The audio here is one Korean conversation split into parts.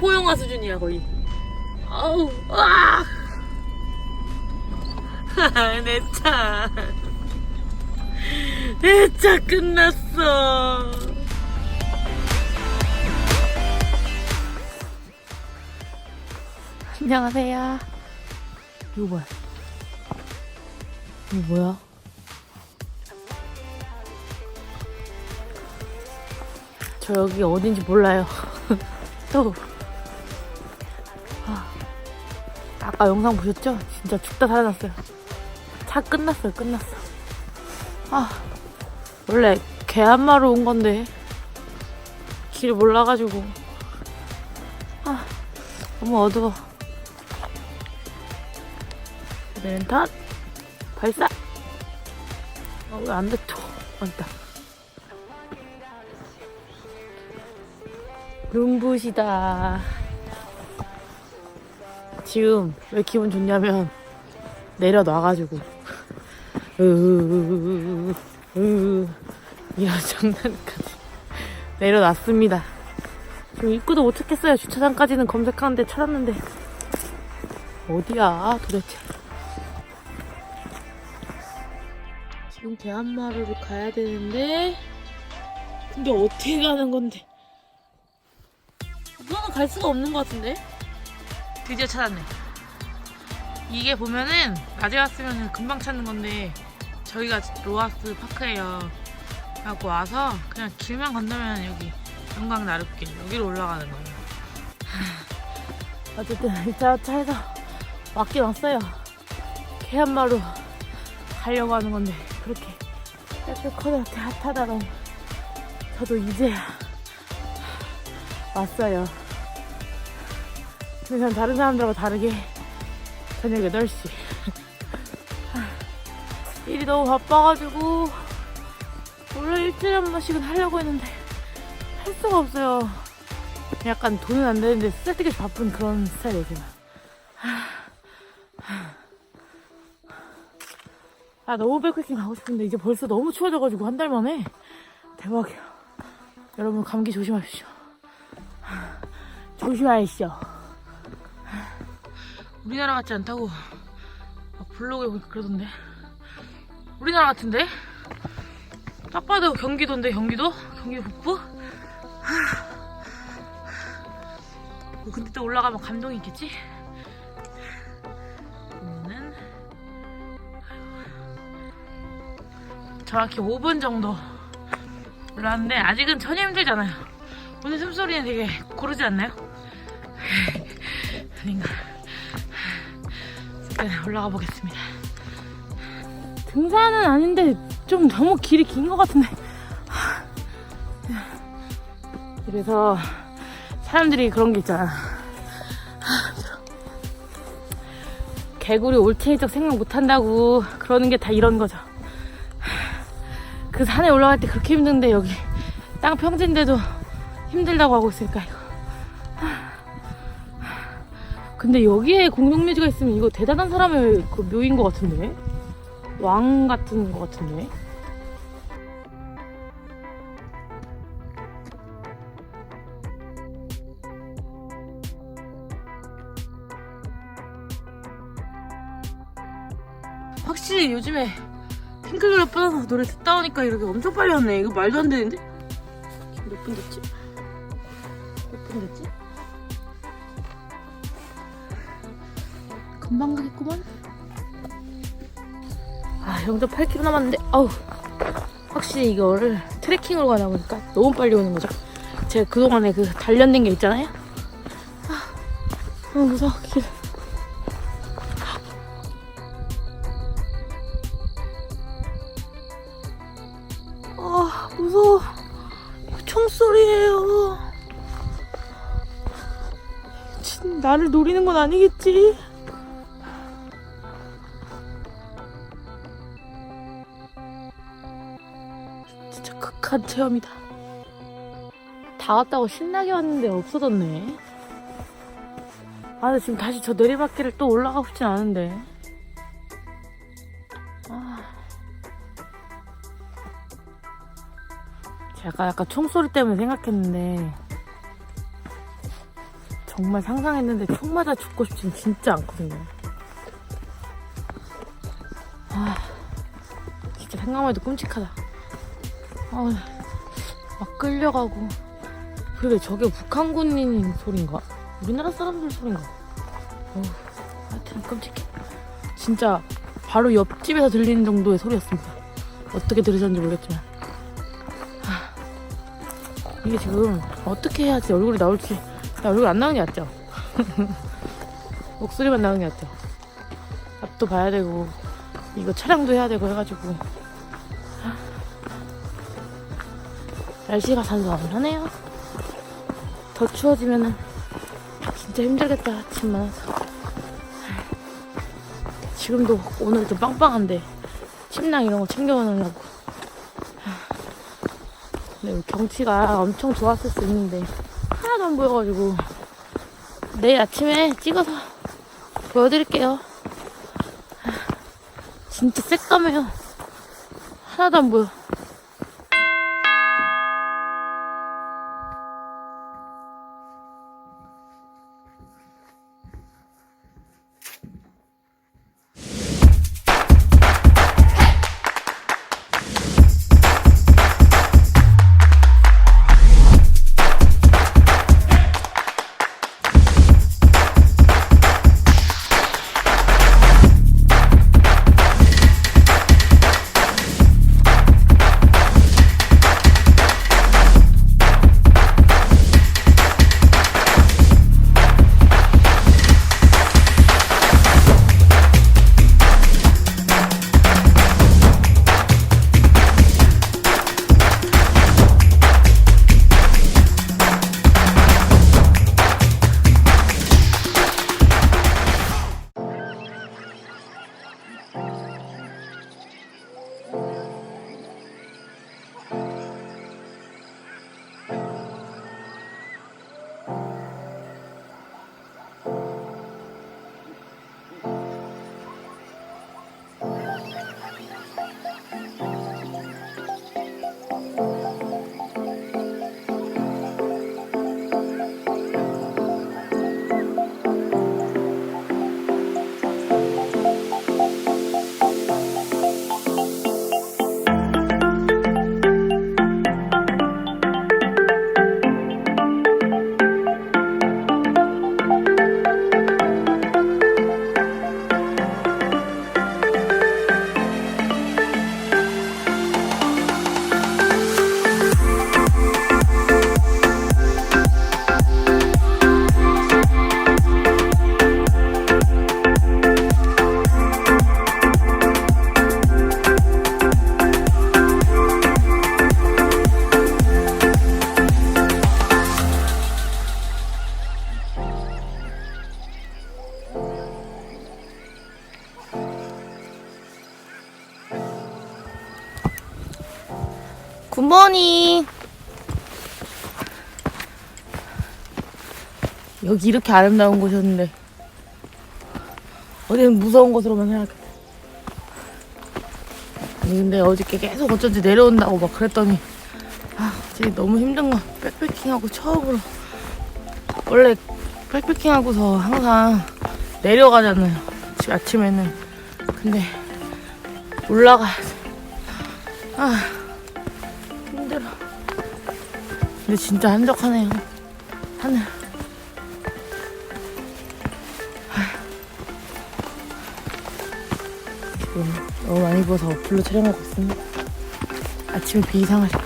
공포 영화 수준이야 거의. 아우 와. 내 차. 내차 끝났어. 안녕하세요. 이거 뭐야? 이거 뭐야? 저 여기 어딘지 몰라요. 또. 아까 영상 보셨죠? 진짜 죽다 살아났어요. 차 끝났어요, 끝났어. 아, 원래 개 한 마리 온 건데. 길 몰라가지고. 아, 너무 어두워. 렌탄 발사. 어, 왜안 됐죠? 맞다. 눈부시다. 지금 왜 기분 좋냐면 내려놔가지고 으으으으으으 이런 장난까지 내려놨습니다. 지금 입구도 못 찾겠어요. 주차장까지는 검색하는데 찾았는데 어디야 도대체? 지금 대한마루로 가야 되는데 근데 어떻게 가는 건데? 그거는 갈 수가 없는 것 같은데? 드디어 찾았네. 이게 보면은 낮에 왔으면 금방 찾는 건데 저희가 로아스 파크예요. 하고 와서 그냥 길만 건너면 여기 영광 나룻길 여기로 올라가는 거예요. 하, 어쨌든 이차 차에서 왔긴 왔어요. 개한마루 가려고 하는 건데 그렇게 깨끗하게 핫하다 너무 저도 이제 왔어요. 근데 전 다른 사람들하고 다르게 저녁 8시. 일이 너무 바빠가지고 원래 일주일에 한 번씩은 하려고 했는데 할 수가 없어요. 약간 돈은 안 되는데 쓸데없이 바쁜 그런 스타일이에요, 제가. 아, 너무 백패킹 가고 싶은데 이제 벌써 너무 추워져가지고 한 달 만에 대박이야. 여러분 감기 조심하십시오. 조심하십시오. 우리나라 같지 않다고 막 블로그에 보니까 그러던데. 우리나라 같은데? 딱 봐도 경기도인데 경기도? 경기도 북부? 하. 뭐 근데 또 올라가면 감동이 있겠지? 보면은 정확히 5분 정도 올라왔는데 아직은 전혀 힘들잖아요. 오늘 숨소리는 되게 고르지 않나요? 아닌가. 일단 올라가 보겠습니다. 등산은 아닌데 좀 너무 길이 긴 것 같은데. 그래서 사람들이 그런 게 있잖아. 개구리 올챙이적 생각 못 한다고 그러는 게 다 이런 거죠. 그 산에 올라갈 때 그렇게 힘든데 여기 땅 평지인데도 힘들다고 하고 있으니까 이거. 근데 여기에 공룡묘지가 있으면 이거 대단한 사람의 그 묘인 것 같은데 왕 같은 것 같은데 확실히 요즘에 핑클그룹 빠져서 노래 듣다 보니까 이렇게 엄청 빨리 왔네 이거 말도 안 되는데 몇분 됐지? 몇 분 됐지? 금방 가겠구만. 아, 영점 8km 남았는데, 아우. 확실히 이거를 트레킹으로 가다 보니까 너무 빨리 오는 거죠. 제가 그동안에 그 단련된 게 있잖아요. 아, 너무 무서워, 길. 아, 무서워. 총소리예요. 진, 나를 노리는 건 아니겠지? 극한 체험이다. 다 왔다고 신나게 왔는데 없어졌네. 아, 근데 지금 다시 저 내리막길을 또 올라가고 싶진 않은데. 아. 제가 약간 총소리 때문에 생각했는데, 정말 상상했는데 총 맞아 죽고 싶진 진짜 않거든요. 아, 진짜 생각만 해도 끔찍하다. 아, 막 끌려가고. 그래, 저게 북한군인 소린가? 우리나라 사람들 소린가? 어우, 하여튼 끔찍해. 진짜 바로 옆집에서 들리는 정도의 소리였습니다. 어떻게 들으셨는지 모르겠지만. 하, 이게 지금 어떻게 해야지 얼굴이 나올지. 나 얼굴 안 나오는 게 낫죠? 목소리만 나오는 게 낫죠? 앞도 봐야 되고, 이거 촬영도 해야 되고 해가지고. 날씨가 선선하네요. 더 추워지면은 진짜 힘들겠다, 아침만 와서. 지금도 오늘 좀 빵빵한데 침낭 이런 거 챙겨놓으려고 근데 경치가 엄청 좋았을 수 있는데 하나도 안 보여가지고 내일 아침에 찍어서 보여드릴게요 진짜 새까매요 하나도 안 보여 여기 이렇게 아름다운 곳이었는데 어디는 무서운 곳으로만 아니 근데 어저께 계속 어쩐지 내려온다고 막 그랬더니 아 어제 너무 힘든 거 백패킹하고 처음으로 원래 백패킹하고서 항상 내려가잖아요 지- 아침에는 근데 올라가야 돼아 힘들어. 근데 진짜 한적하네요. 하늘. 지금 너무 많이 부어서 어플로 촬영하고 있습니다. 아침에 비 이상하실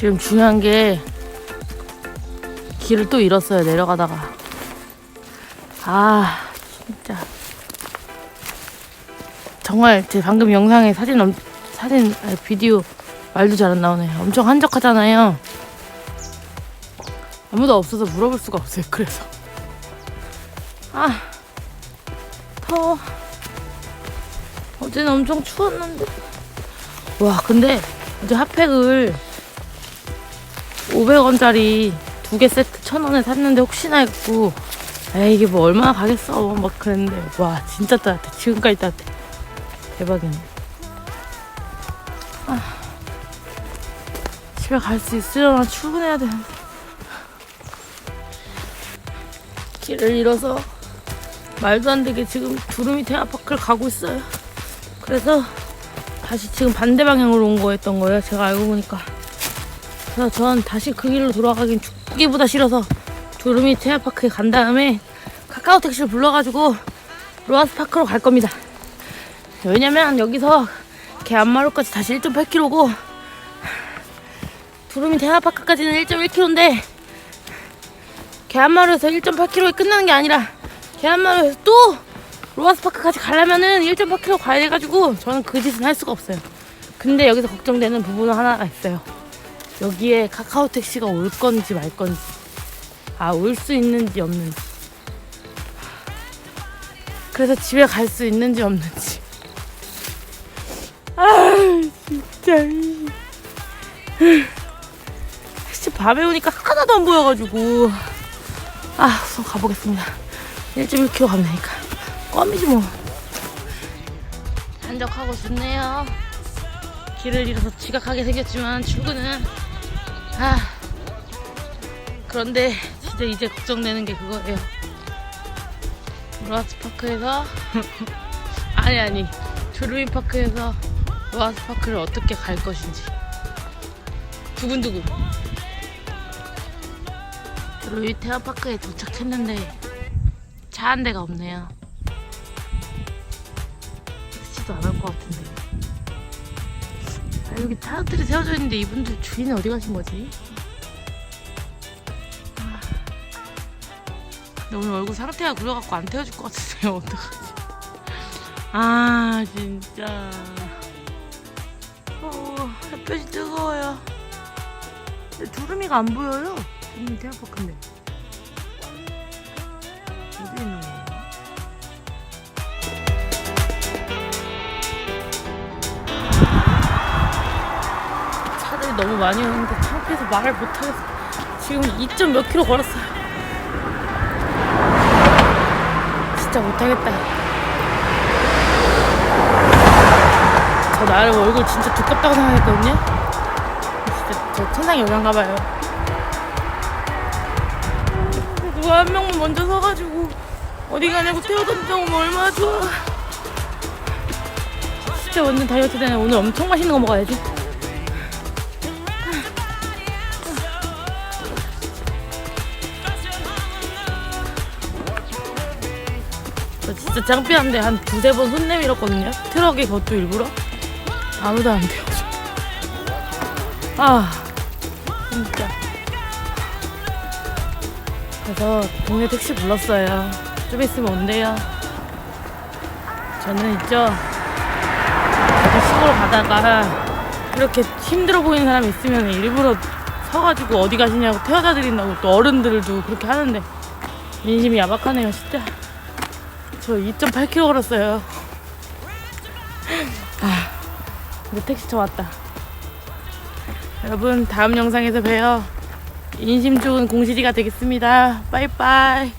지금 중요한 게 길을 또 잃었어요 내려가다가. 아 진짜. 정말 제 방금 영상에 사진 엄, 사진 아니, 비디오 말도 잘 안 나오네 엄청 한적하잖아요. 아무도 없어서 물어볼 수가 없어요 그래서. 아 더워. 어제는 엄청 추웠는데. 와, 근데 이제 핫팩을 500원짜리 두 개 세트 1000원에 샀는데 혹시나 했고, 에이, 이게 뭐 얼마나 가겠어. 막 그랬는데. 와, 진짜 따뜻해. 지금까지 따뜻해. 대박이네. 아, 집에 갈 수 있으려나 출근해야 되는데. 길을 잃어서 말도 안 되게 지금 두루미 테마파크를 가고 있어요. 그래서 다시 지금 반대 방향으로 온 거였던 거예요. 제가 알고 보니까. 그래서 전 다시 그 길로 돌아가긴 죽기보다 싫어서 두루미 테마파크에 간 다음에 카카오 택시를 불러가지고 로아스 파크로 갈 겁니다. 왜냐면 여기서 개 안마루까지 다시 1.8km고 두루미 테마파크까지는 1.1km인데 개 안마루에서 1.8km에 끝나는 게 아니라 개 안마루에서 또 로아스 파크까지 가려면은 1.8km 가야 돼가지고 저는 그 짓은 할 수가 없어요. 근데 여기서 걱정되는 부분은 하나가 있어요. 여기에 카카오 택시가 올 건지 말 건지, 아 올 수 있는지 없는지. 그래서 집에 갈 수 있는지 없는지. 아 진짜. 진짜 밤에 오니까 하나도 안 보여가지고. 아 우선 가보겠습니다. 1.1km 가면 되니까. 껌이지 뭐. 한적하고 좋네요. 길을 잃어서 지각하게 생겼지만 출근은 아 그런데 진짜 이제 걱정되는 게 그거예요. 로아스 파크에서 아니 아니 두루미 파크에서 로아스 파크를 어떻게 갈 것인지 두근두근. 두루미 테마파크에 도착했는데 차 한 대가 없네요. 택시도 안 올 것 같은데. 아, 여기 차들이 세워져 있는데 이분들 주인은 어디 가신 거지? 아, 근데 오늘 얼굴 상태가 그래갖고 안 태워줄 것 같은데요. 어떡하지? 아, 진짜. 어, 햇볕이 뜨거워요. 근데 두루미가 안 보여요. 두루미 테마파크인데. 어디 있는 너무 많이 오는데 창피해서 말을 못하겠어. 지금 2점 몇 킬로 걸었어요. 진짜 못하겠다. 저 나름 얼굴 진짜 두껍다고 생각했거든요. 진짜 저 천상 여잔가 봐요. 누가 한 명만 먼저 서가지고 어디 가냐고 하면 얼마나 좋아. 진짜 완전 다이어트 되네. 오늘 엄청 맛있는 거 먹어야지. 진짜 창피한데 한 두세 번 손 내밀었거든요. 트럭에 그것도 일부러. 아무도 안 태워줘. 아, 진짜. 그래서 동네 택시 불렀어요. 좀 있으면 온대요. 저는 있죠. 시골 가다가 이렇게 힘들어 보이는 사람이 있으면 일부러 서가지고 어디 가시냐고 태워다 드린다고 또 어른들도 그렇게 하는데 민심이 야박하네요 진짜 저 2.8km 걸었어요. 아 근데 택시차 왔다. 여러분 다음 영상에서 봬요. 인심 좋은 공실이가 되겠습니다. 빠이빠이